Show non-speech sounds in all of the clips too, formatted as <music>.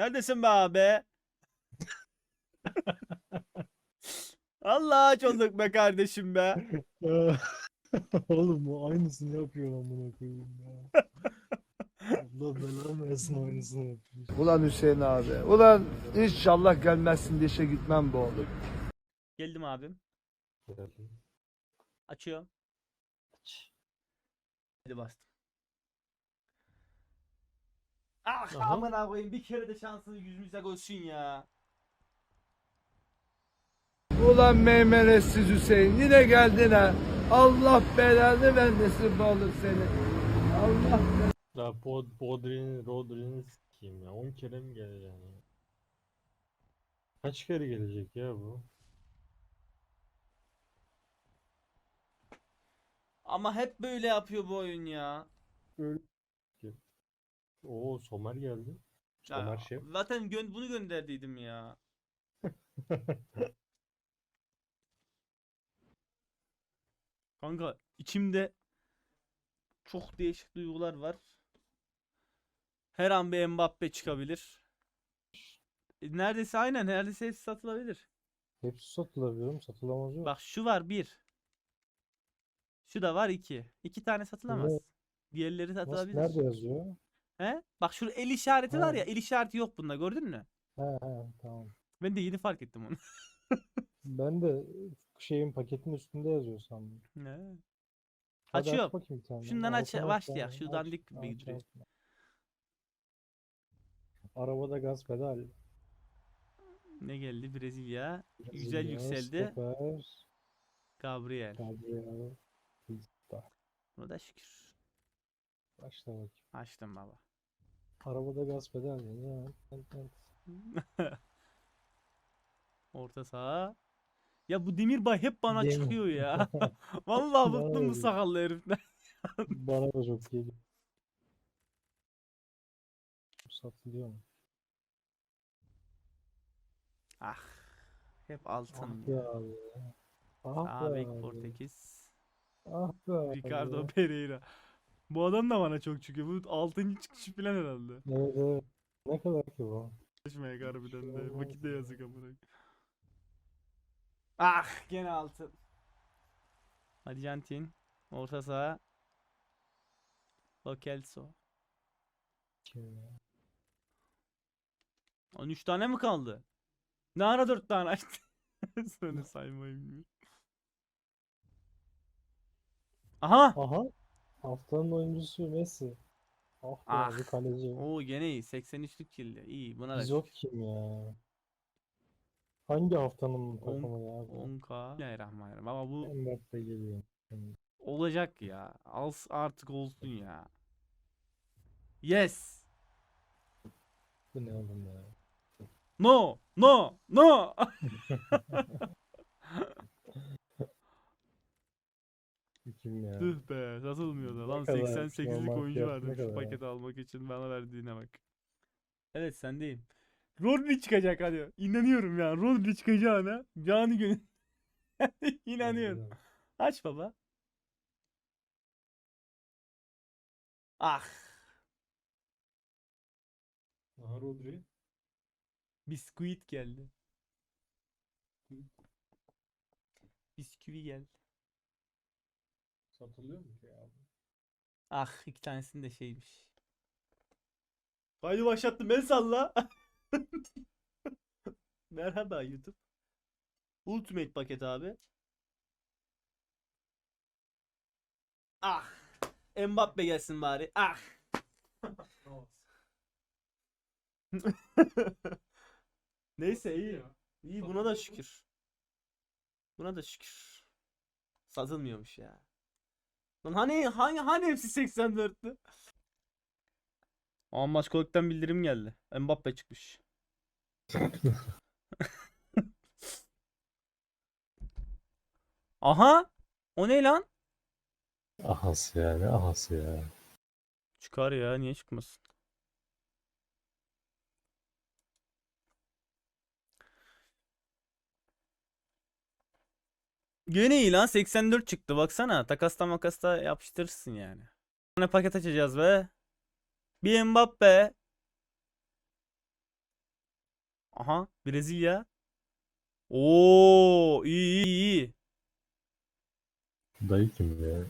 Neredesin be abi? <laughs> Allah aç olduk be kardeşim be. <laughs> Oğlum bu aynısını yapıyor amına koyayım ya. <laughs> Allah belanı versin aynısını yapıyor. Ulan Hüseyin abi. Ulan inşallah gelmezsin diye işe gitmem be oğlum. Geldim abim. Açıyorum. Hadi bastım. Ah Aha. amına koyayım bir kere de şansını yüzümüze koysun ya. Ulan meymenetsiz Hüseyin yine geldin ha. Allah belanı vermesin be oğlum seni. Allah Ya Bod Bodri'nin Rodri'nin sikeyim ya. 10 kere mi gelecek yani? Kaç kere gelecek ya bu? Ama hep böyle yapıyor bu oyun ya. Oo Somer geldi. Ya, Somer Şef. zaten gö- bunu gönderdiydim ya. <laughs> Kanka içimde çok değişik duygular var. Her an bir Mbappe çıkabilir. E, Neredeyse aynen neredeyse hepsi satılabilir. Hepsi satılabiliyor? Satılamaz yok. Bak şu var bir. Şu da var iki. İki tane satılamaz. Ne? Diğerleri Nasıl, satılabilir. nerede yazıyor? He? Bak şurada el işareti var ya. El işareti yok bunda gördün mü? He he tamam. Ben de yeni fark ettim onu. <laughs> Ben de şeyin paketin üstünde yazıyor sandım. Ne? Hadi aç Açıyorum. bakayım bir tane. Şundan aç- Altına başlayak. tane. Şu Aç, dandik bir aç, duruyor. aç. Arabada gaz pedal. Ne geldi? Brezilya. Güzel Brezilya, yükseldi. Stoper, Gabriel. Gabriel, Pizza. Buna da şükür. Başla bakayım. Açtım baba. Arabada gaz pedal ya. ya. Ben- ben- Orta saha. Ya bu Demirbay hep bana Demir- çıkıyor ya. <laughs> Vallahi bıktım bu sakallı heriften. Bana da çok geliyor. Satılıyor mu? Ah. Hep altın. Ah be abi. Ah be abi. Portekiz. Ah be abi. Ricardo Pereira. Bu adam da bana çok çıkıyor. Bu 6. çıkışı falan herhalde. Evet evet. Ne kadar ki bu? Çalışmaya harbiden de. Şey Vakitte olmaz yazık ya. amına. Ah gene altın. Arjantin. Orta saha. Lo Celso. Kim ya? 13 tane mi kaldı? Ne ara 4 tane açtı? <laughs> Sonra saymayı bilmiyorum. Aha! Aha. Haftanın oyuncusu Messi. Ah Ah. abi kaleci. Oo gene iyi. 83'lük kildi. İyi buna da Bizot kim ya? Hangi haftanın takımı ya? bu? 10k. Bismillahirrahmanirrahim. Ama bu Mbappe geliyor. olacak ya. Al artık olsun ya. Yes. Bu ne oğlum ya? No. No. No. <laughs> <laughs> Kim ya? Tüh be. Satılmıyordu. Lan Ne kadar 88'lik normal oyuncu fiyat şu kadar ya? paketi almak için bana verdiğine bak. Evet sendeyim. Rodri çıkacak hadi. İnanıyorum ya. Rodri çıkacağına. Canı gönül. <laughs> İnanıyorum. Aç baba. Ah. Aha Rodri. Biskuit geldi. Bisküvi geldi. Satılıyor mu ki ya? Ah iki tanesinin de şeymiş. Haydi başlattım ben salla. <laughs> Merhaba YouTube. Ultimate paket abi. Ah. Mbappe gelsin bari. Ah. <laughs> Neyse iyi. İyi buna da şükür. Buna da şükür. Satılmıyormuş ya. Lan hani hani hani hepsi 84'tü? Aa Maçkolik'ten bildirim geldi. Mbappe çıkmış. Aha! O ne lan? Ahası ya ne ahası ya. Çıkar ya niye çıkmasın? Gene iyi lan 84 çıktı baksana. Takasta makasta yapıştırırsın yani. Tane paket açacağız be. Bir Mbappe. Aha Brezilya. Oo iyi iyi iyi. Dayı kim ya?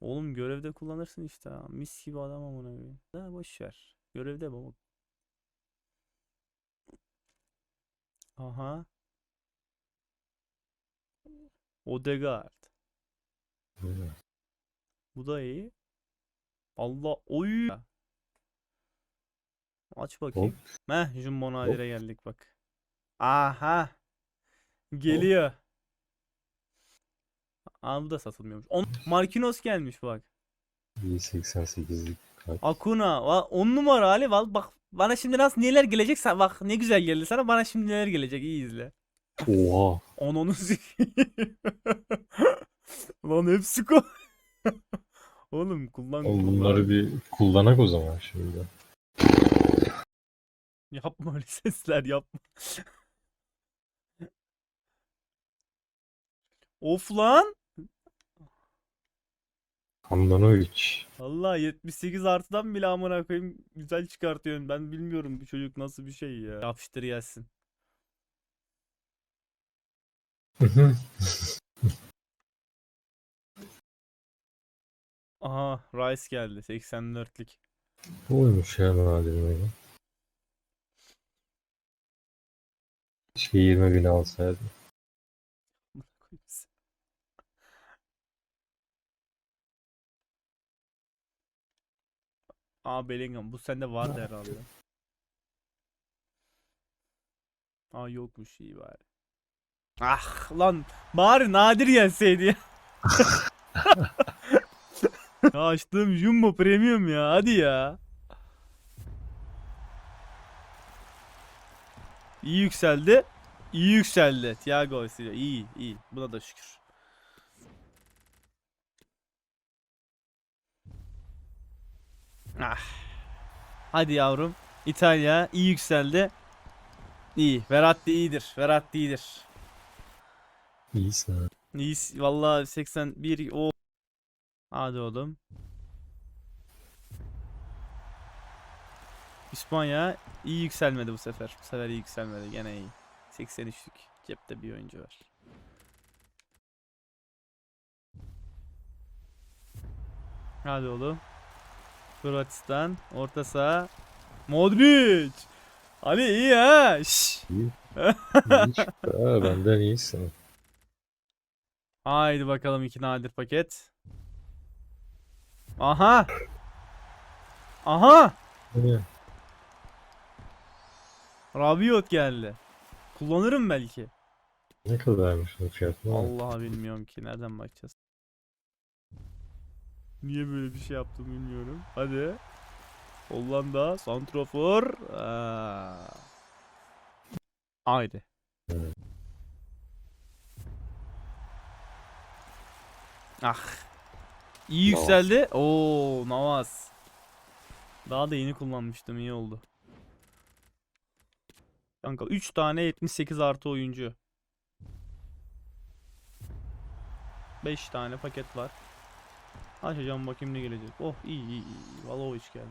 Oğlum görevde kullanırsın işte. ha. Mis gibi adam amına koyayım. Da boş ver. Görevde baba. Aha. Odegaard. Bu da iyi. Allah oy. Aç bakayım. Heh, Jumbo Nadir'e geldik bak. Aha. Geliyor. Aa bu da satılmıyormuş. On Marquinhos gelmiş bak. 1.88'lik kart. Akuna. 10 numara Ali. Val bak bana şimdi nasıl neler gelecek bak ne güzel geldi sana bana şimdi neler gelecek iyi izle. Oha. Onu sikeyim. <laughs> Lan hepsi ko. <laughs> Oğlum kullan Oğlum bunları bir kullanak o zaman şimdi. Yapma öyle sesler yapma. of lan. Handanovic. Vallahi 78 artıdan bile amına koyayım güzel çıkartıyorsun. Ben bilmiyorum bu çocuk nasıl bir şey ya. Yapıştır gelsin. <laughs> Aha Rice geldi 84'lik. Oymuş ya nadir böyle. Keşke 20 bin seni. Aa Bellingham bu sende vardı herhalde. Aa yokmuş iyi bari. Ah lan bari nadir gelseydi ya. <laughs> ya açtığım Jumbo Premium ya hadi ya. İyi yükseldi. İyi yükseldi. Thiago Silva iyi iyi. Buna da şükür. Ah. Hadi yavrum. İtalya iyi yükseldi. İyi. Verratti iyidir. Verratti iyidir. İyisin ha. İyi. Vallahi 81 o. Hadi oğlum. İspanya iyi yükselmedi bu sefer. Bu sefer iyi yükselmedi. Gene iyi. 83'lük. Cepte bir oyuncu var. Hadi oğlum. Hırvatistan. Orta saha. Modric. Ali iyi ha. Şş. İyi çıktı ha. Benden iyisin. Haydi bakalım iki nadir paket. Aha. Aha. Rabiot geldi. Kullanırım belki. Ne kadarmış o fiyatı? Vallahi bilmiyorum ki nereden bakacağız. Niye böyle bir şey yaptım bilmiyorum. Hadi. Hollanda, Santrofor. Aa. Haydi. Evet. Ah. İyi Navas. yükseldi. Oo, Navas. Daha da yeni kullanmıştım iyi oldu. Kanka 3 tane 78 artı oyuncu. 5 tane paket var. Açacağım bakayım ne gelecek. Oh iyi iyi iyi. Valovic geldi.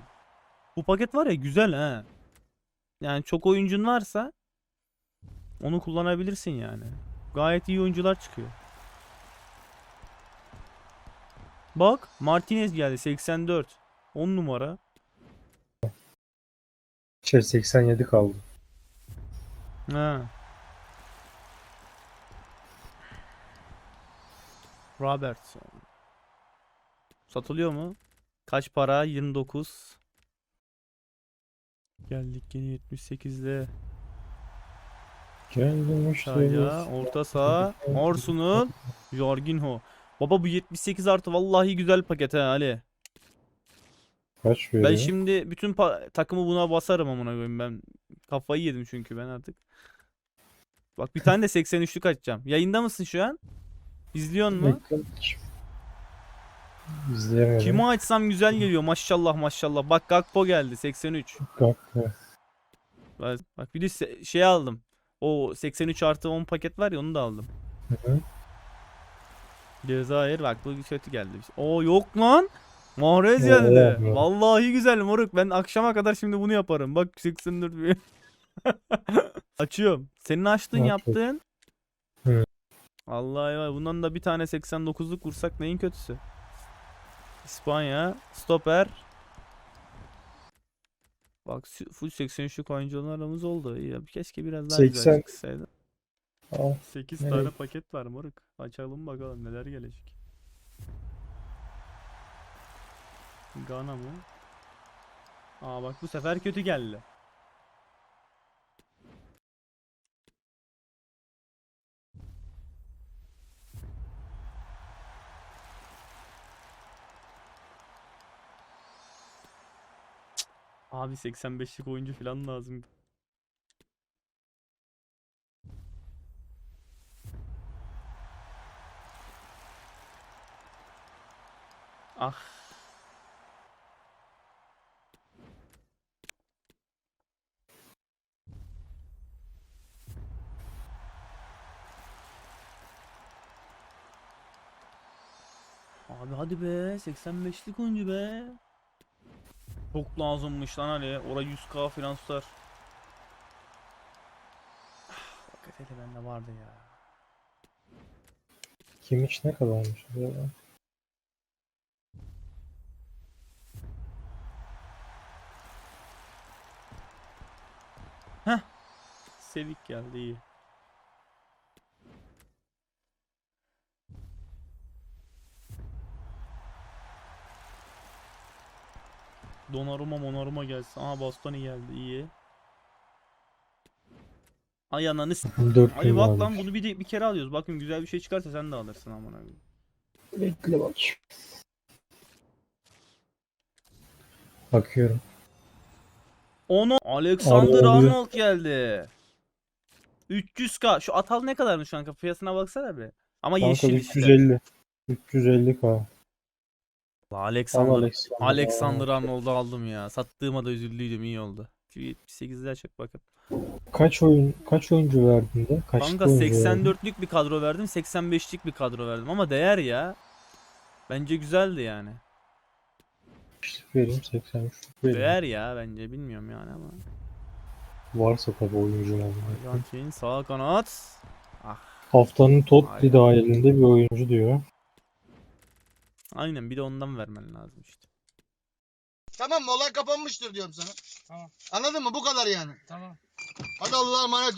Bu paket var ya güzel ha. Yani çok oyuncun varsa onu kullanabilirsin yani. Gayet iyi oyuncular çıkıyor. Bak Martinez geldi 84. 10 numara. Şey 87 kaldı. Ha. Robertson. Satılıyor mu? Kaç para? 29. Geldik yine 78'le. Geldim Aşağıya. Orta saha. Arsenal. Jorginho. Baba bu 78 artı vallahi güzel paket ha Ali. Kaç veriyor? Ben şimdi bütün takımı buna basarım amına koyayım ben. Kafayı yedim çünkü ben artık. Bak bir tane de 83'lük açacağım. Yayında mısın şu an? İzliyor mu? İzleyemedim. Kimi açsam güzel geliyor maşallah maşallah. Bak Gakpo geldi 83. Kalktı. Bak bir de şey aldım. O 83 artı 10 paket var ya onu da aldım. Hı hı. Cezayir bak bu kötü geldi. O yok lan. Mahrez geldi. Vallahi güzel moruk. Ben akşama kadar şimdi bunu yaparım. Bak 84 bir- <laughs> Açıyorum. Senin açtığın yapıyorsun? yaptığın. Hı. Vallahi var. Bundan da bir tane 89'luk vursak neyin kötüsü? İspanya. Stoper. Bak full 83'lük oyuncularımız oldu. Ya keşke biraz daha 80. güzel çıksaydı. Al. 8 Nereye? tane paket var moruk. Açalım bakalım neler gelecek. Gana mı? Aa bak bu sefer kötü geldi. Abi 85'lik oyuncu falan lazım. Ah. Abi hadi be 85'lik oyuncu be. Çok lazımmış lan Ali. Ora 100k falan tutar. Ah, Hakikaten bende vardı ya. Kim iç ne kadarmış? Ya? Sevik geldi iyi. Donaruma monaruma gelsin. Aha Bastoni geldi iyi. Ay ananı s- 4 Ay bak lan bunu bir, de- bir kere alıyoruz. Bakın güzel bir şey çıkarsa sen de alırsın amına koyayım. Bekle bak. Bakıyorum. Onu Alexander. Arnold geldi. 300k. Şu Atal ne kadarmış şu an? Fiyatına baksana be. Ama Kanka yeşil işte. 350. 350 k. La Al Alexander. Alexander. Alexander Arnold'u aldım ya. Sattığıma da üzüldüydüm iyi oldu. Şu 78'ler çek bakın. Kaç oyun kaç oyuncu verdin de? Kaç Kanka oyuncu verdin? 84'lük bir kadro verdim. 85'lik bir kadro verdim ama değer ya. Bence güzeldi yani. Vereyim 83 vereyim. Değer ya bence bilmiyorum yani ama. Varsa tabii oyuncu mu? Jantin sağ kanat. Ah Haftanın top Aynen. dahilinde bir oyuncu diyor. aynen bir de ondan vermen lazım işte. Tamam mı? Olay kapanmıştır diyorum sana. Tamam. Anladın mı? Bu kadar yani. Tamam. Hadi Allah'a emanet ol.